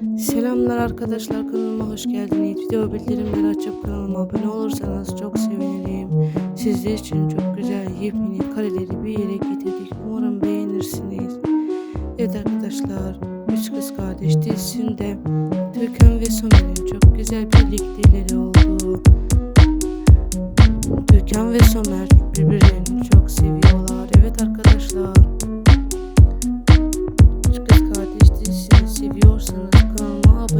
Selamlar arkadaşlar kanalıma hoş geldiniz. Video bildirimleri açıp kanalıma abone olursanız çok sevinirim. Sizler için çok güzel yepyeni kareleri bir yere getirdik. Umarım beğenirsiniz. Evet arkadaşlar Üç Kız Kardeş dizisinde Türkan ve Somer'in çok güzel birlikteleri oldu. Türkan ve Somer You're still like a mob